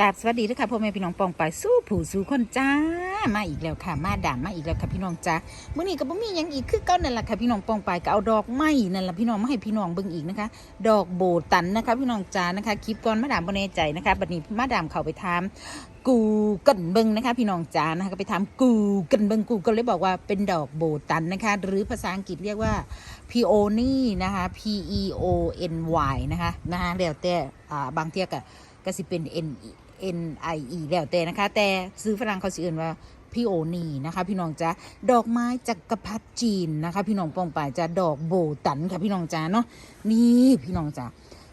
กาบสวัสดีทุกค่ะพ่อแม่พี่น้องปองไปายสู้ผู้สู้คนจ้ามาอีกแล้วค่ะ มาด่ามาอีกแล้วค่ะพี่น้องจ้ามื้อนี้ก็บ่มีหยังอีกคือเก่านั่นแหละค่ะพี่น้องปองไปายก็เอาดอกไม้นั่นแหละพี่น้องมาให้พี่น้องเบิ่งอีกนะคะ ดอกโบตันนะคะ พี่น้องจ้านะคะคลิปก่อนมาดามบ่แน่ใจนะคะบัดนี้มาดามเข้าไปถามกูเกินเบิ่งนะคะ พี่น้องจ้านะคะก็ไปถามกูเกินเบิ่งกูก็เลยบอกว่าเป็นดอกโบตันนะคะ หรือภาษาอังกฤษเรียกว่า peony นะคะ p e o n y นะคะนะคะแล้วแต่อ่าบางเทียก็ก็สิเป็น N N I E แล้วแต่นะคะ แต่ซื้อฝรั่งเขาสิเอื่นว่าพี่โอนีนะคะ พี่น้องจ้าดอกไม้จักกรพรรดิจีนนะคะ พี่น้องปองป่ายจะดอกโบตันค่ะพี่น้องจ้าเนาะนี่พี่น้องจ้า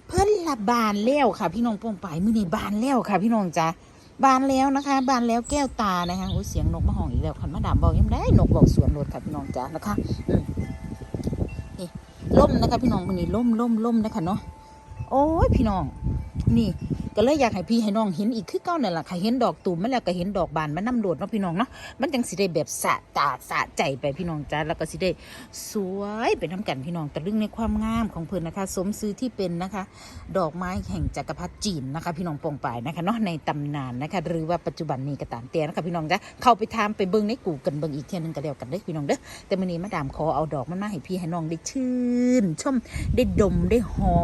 เพิ่นละบานแล้วค่ะ พี่น้องปองป่ายมื้อนี้บานแล้วค่ะ พี่น้องจ้าบานแล้วนะคะ บานแล้วแก้วตานะคะโอ้เสียงนกมาห้องอีกแล้วคันมาดามบอกยังได้นกบอกสวนรถค่ะพี่น้องจ้านะคะนี่ล่มนะคะ พี่น้องมือนี้ล่มล่มล่มนะคะเนาะโอ้ยพี่น้องนี่ ก็เลยอยากให้พี่ให้น้องเห็นอีกคือเก้านั่นแหละค่ะเห็นดอกตูมมาแล้วก็เห็นดอกบานมันน้ำโดดเนาะพี่น้องเนาะมันจังสิได้แบบสะตาสะใจไปพี่น้องจ้าแล้วก็สิได้สวยเป็นน้ำกันพี่น้องตะลึงในความงามของเพิ่นนะคะ สมซื้อที่เป็นนะคะ ดอกไม้แห่งจักรพรรดิจีนนะคะ พี่น้องปองปายนะคะเนาะในตำนานนะคะ หรือว่าปัจจุบันนี้ก็ตามแต่นะคะพี่น้องจ้าเข้าไปทามไปเบิ่งในกูกันเบิ่งอีกเทียหนึงก็แล้วกันเด้อพี่น้องเด้อแต่มื้อนี้มาดามขอเอาดอกมันมาให้พี่ให้น้องได้ชื่นชมได้ดมได้หอ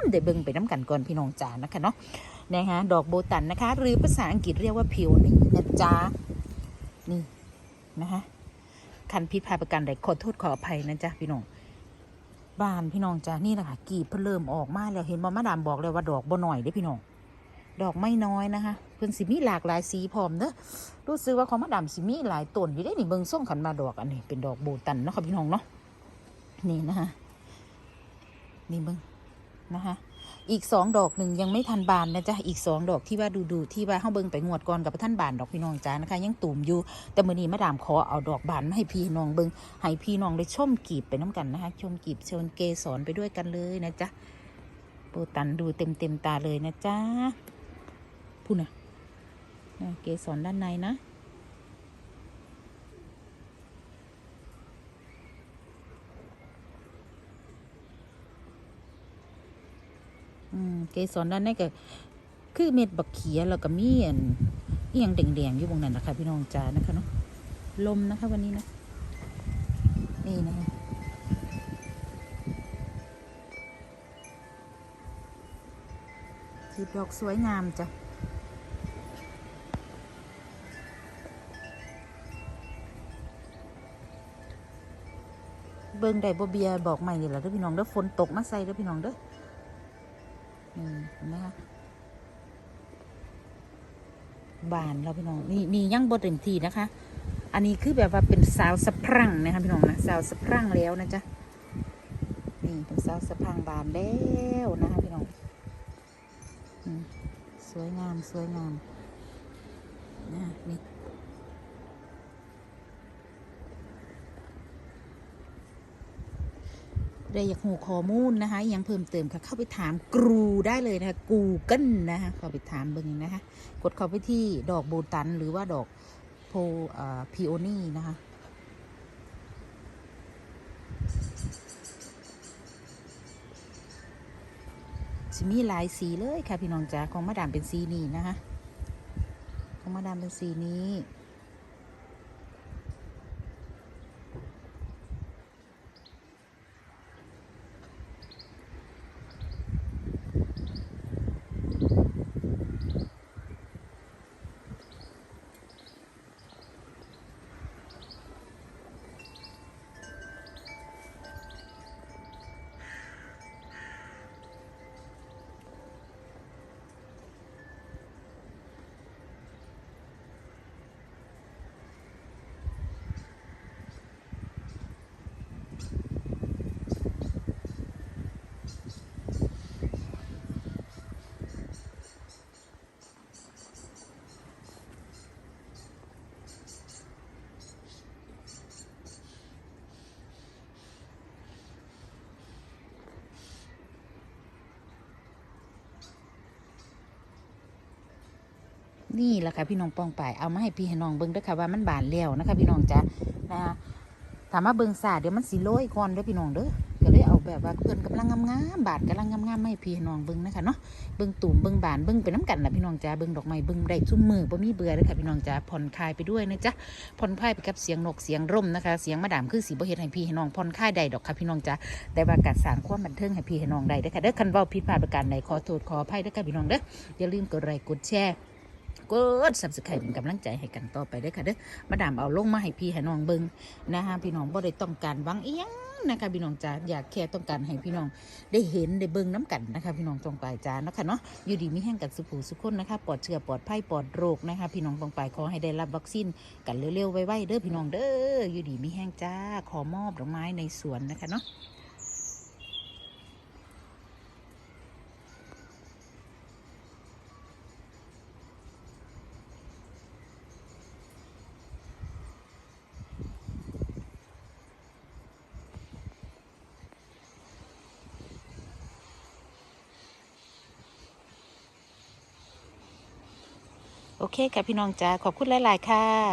มได้เบิ่งไปน้ำกันก่อนพี่น้องจ้านะคะเนาะนะคะดอกโบตันนะคะ หรือภาษาอังกฤษเรียกว่าผิวนี่นะจ๊ะนี่นะคะคันพิษพาประกันใดขอโทษขออภัยนะจ๊ะพี่น้องบ้านพี่น้องจ้ะนี่แหละค่ะกีบเพิ่นเริ่มออกมาแล้วเห็นบอมาดามบอกเลยว่าดอกบ่หน่อยเด้พี่น้องดอกไม่น้อยนะคะเพิ่นสิมีหลากหลายสีพร้อมเด้อรู้สึกว่าของมาดามสิมีหลายต้นอยู่ได้นี่เบิ่งส่งขันมาดอกอันนี้เป็นดอกโบตันเนาะค่ะพี่น้องเนาะนี่นะคะนี่เบิ่งนะคะ อีกสองดอกหนึ่งยังไม่ทันบานนะจ๊ะอีกสองดอกที่ว่าดูดูที่ว่าเข้าเบิงไปงวดก่อนกับท่านบานดอกพี่น้องจ้านะคะยังตุ่มอยู่แต่มื่อนี้มาดามขอเอาดอกบานมาให้พี่น้องเบิงให้พี่น้องได้ชมกีบไปน้ำกันนะคะชมกีบชมเกสรไปด้วยกันเลยนะจ๊ะโบตันดูเต็มเต็มตาเลยนะจ๊ะพูดนะนะเกสรด้านในนะ เกสรด้านในก็คือเม็ดบักเขียแล้วก็มีอันเอียงแดงๆอยู่ตรงนั้นนะคะ พี่น้องจ้านะคะเนาะลมนะคะวันนี้นะนี่นะคะสีดอกสวยงามจ้ะเบิ่งได้บ่เบียบอกใหม่นี่แหละเด้อพี่น้องเด้อฝนตกมาใส่เด้อพี่น้องเด้อ เห็นไหมคะบานเราพี่น้องนี่นี่ยังบดเต็มทีนะคะ อันนี้คือแบบว่าเป็นสาวสะพรั่งนะคะพี่น้องนะสาวสะพรั่งแล้วนะจ๊ะนี่เป็นสาวสะพรั่งบานแล้วนะคะพี่น้องสวยงามสวยงามนะนี่ ได้อยากหูข้อมูลนะคะ ยังเพิ่มเติมค่ะเข้าไปถามกรูได้เลยนะคะกูเกิลนะคะเข้าไปถามเบิ่งนะคะ กดเข้าไปที่ดอกโบตัน หรือว่าดอกโพพีโอนี่นะคะสิมีหลายสีเลยค่ะพี่น้องจ๋าของมาดามเป็นสีนี้นะคะของมาดามเป็นสีนี้ นี่แหละค่ะพี่น้องปองไปเอามาให้พี่ให้น้องเบิ้งด้วยค่ะว่ามันบานแล้วนะคะ พี่น้องจ้ะนะคะถามว่าเบิ้งสาเดี๋ยวมันสิโรยก่อนเด้อพี่น้องเด้อก็เลยเอาแบบว่าเพื่อนกำลังงามๆบาดกำลังงามๆไม่พี่น้องเบิ่งนะคะเนาะเบิ่งตุ่มเบิ่งบานเบิ่งไปน้ำกันล่ะพี่น้องจ้าเบิ่งดอกไม้เบิ่งได้ชุ่มมือบ่มีเบื่อเลยค่ะพี่น้องจ้าผ่อนคลายไปด้วยนะจ๊ะผ่อนคลายไปกับเสียงนกเสียงร่มนะคะ เสียงมาดามคือสีบ่เฮ็ดให้พี่ให้น้องผ่อนคลายได้ดอกค่ะพี่น้องจ้าแต่ว่าการสร้างความบันเทิงให้พี่ให้น้องได้เด้อค่ะเด้อคันว้าผิดพลาดประการใดขอโทษขออภัยเด้อค่ะพี่น้องเด้ออย่าลืมกดไลค์กดแชร์ กด subscribe เป็นกำลังใจให้กันต่อไปด้อค่ะเด้อมาดามเอาลงมาให้พี่ให้น้องเบิงนะคะพี่น้องบ่ได้ต้องการวังเอียงนะคะพี่น้องจ้าอยากแค่ต้องการให้พี่น้องได้เห็นได้เบิ่งน้ำกันนะคะ พี่น้องตรงปลายจานนะคะเนาะอยู่ดีมีแห้งกันสุขูสุขคนนะคะปลอดเชื้อปลอดภัยปลอดโรคนะคะ พี่น้องตรงปลายขอให้ได้รับวัคซีนกันเร็วๆไวๆเด้อพี่น้องเด้ออยู่ดีมีแห้งจ้าขอมอบดอกไม้ในสวนนะคะเนาะ โอเคค่ะพี่น้องจ้าขอบคุณหลาย ๆ ค่ะ